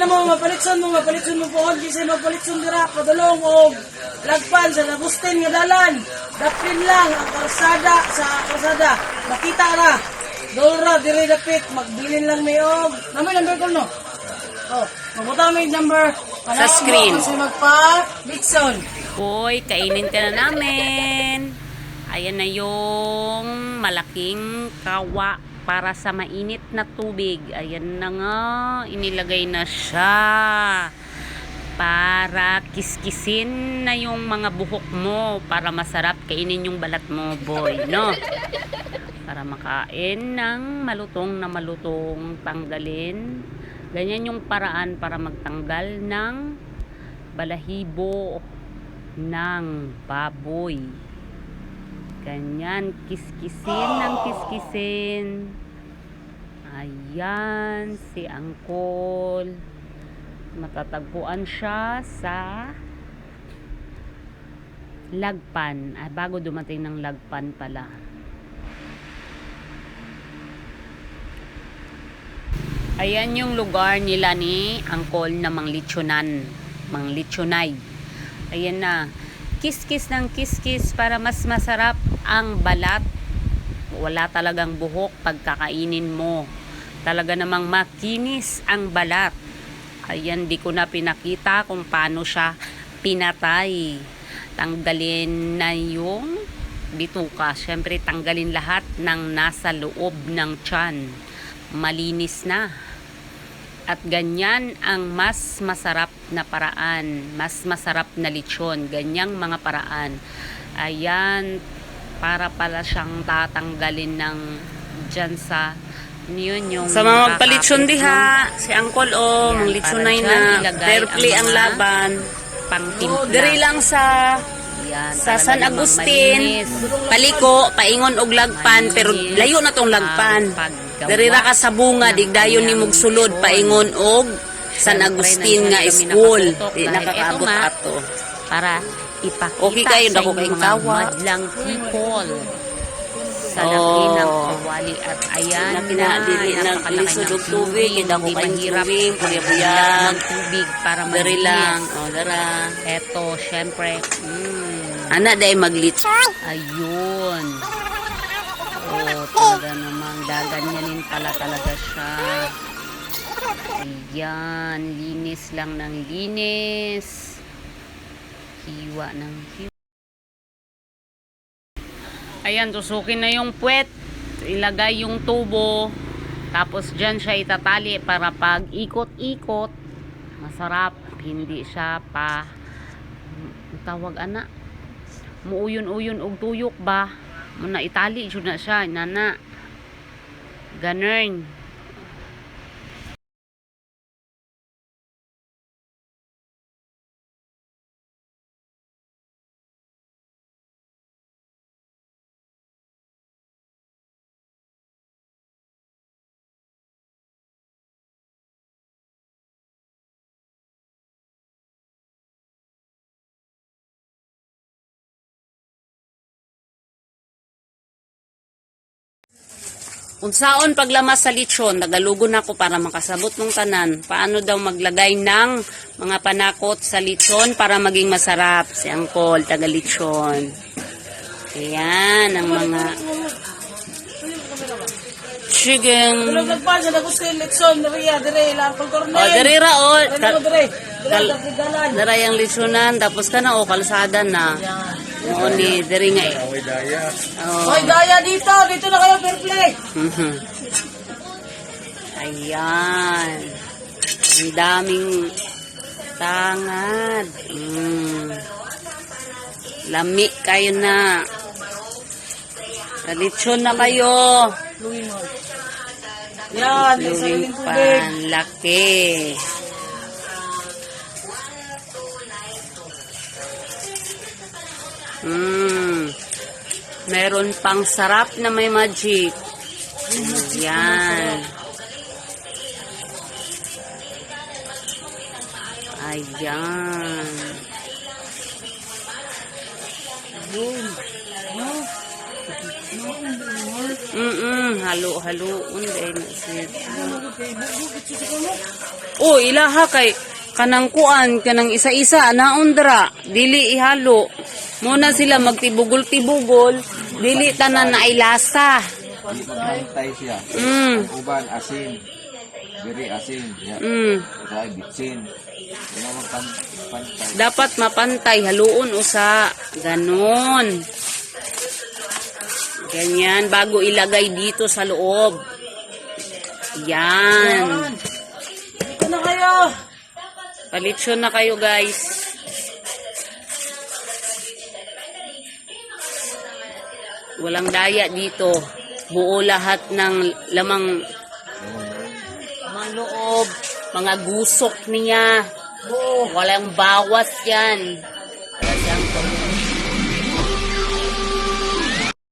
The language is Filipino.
na mo, mapalitson mo, mapalitson mo po, kasi mapalitson dira, padulong o lagpan sa nagustin nga dalan. Dapin lang ang karsada sa karsada. Makita na. Dora, dire dapit, magbilin lang may og. Naman number ko no? Oh, mabuta may number. Sa screen. Kasi magpa, Dixon. Hoy, kainin ka na namin. Ayan na yung malaking kawa para sa mainit na tubig. Ayan na nga, inilagay na siya. Para kiskisin na yung mga buhok mo para masarap kainin yung balat mo, boy, no? Para makain ng malutong na malutong tanggalin. Ganyan yung paraan para magtanggal ng balahibo ng baboy. Ganyan, kiskisin ng kiskisin. Ayan, si Angkol. Matatagpuan siya sa Lagpan. Ah, bago dumating ng Lagpan pala. Ayan yung lugar nila ni Angkol na Manglitsunan. Manglitsunay. Ayan na. Kiskis ng kiskis para mas masarap ang balat. Wala talagang buhok pagkakainin mo. Talaga namang makinis ang balat. Ayan, di ko na pinakita kung paano siya pinatay. Tanggalin na yung bituka. Siyempre, tanggalin lahat ng nasa loob ng tiyan. Malinis na. At ganyan ang mas masarap na paraan, mas masarap na lechon, ganyang mga paraan. Ayan, para pala siyang tatanggalin ng dyan sa yun yung Sa mga magpalitsyon diha, si Angkol o, manglitsonay para dyan na, ilagay fair play ang laban. pangtimpla. Diri lang sa Yan, sa San Agustin, paliko, paingon og lagpan, pero Malinis layo na tong lagpan. Diri ra ka sa bunga, ng digdayon ni kanyang mog sulod, lechon. paingon og San Agustin nga school. Di nakakaabot ato. para ipakita Okay kayo, sa inyong mga tawa. madlang people sa Oh. laki ng kawali at ayan Na pinadili na, ng lisod ng og tubig, hindi kayong mahirap ng tubig para malinis. lang, o dara. Eto, syempre, mm, Ana day maglits. ayun. Oh, talaga namang gaganyanin pala talaga siya. Ayan, linis lang ng linis. Hiwa ng hiwa. Ayan, tusukin na yung puwet. Ilagay yung tubo. Tapos dyan siya itatali para pag ikot-ikot, masarap. Hindi siya pa tawag ana. Muuyon-uyon og tuyok ba? Muna itali jud na siya, nana. Ganern. Unsaon paglamas sa lechon, nagalugon ako para makasabot ng tanan. Paano daw maglagay ng mga panakot sa lechon para maging masarap si Angkol, taga lechon. Ayan, ang mga chicken. Tulog lagpan sa nagustin, Dixon, Ria, dire, Larpal Cornel. O, diri ra, o. Dire dire. Dire, yung lechonan, tapos ka na, o, kalsada na. O, ni, diri nga. eh. Oh. Hoy, daya dito, dito na kayo, fair play. Mhm. Ayan. Ang daming tangad. Mm. Lami kayo na. Kalitsyon na kayo. Yan, may Luwing sariling Mm. Meron pang sarap na may magic. Ayan. Ayan. No. Mm-mm, sir. Ano? Oh, ilaha kay kanang kuan, kanang isa-isa, naundra, dili ihalo. Muna sila magtibugol-tibugol, dili tanan na ilasa. Siya. Mm, Uban, asin. Diri asin. Ya. mm. Kaya bitsin. Dapat mapantay, haluon usa. Ganon. Ganyan, bago ilagay dito sa loob. Yan. Dito na kayo. Palitsyon na kayo guys. Walang daya dito. Buo lahat ng lamang lamang loob, mga gusok niya. Walang bawas yan.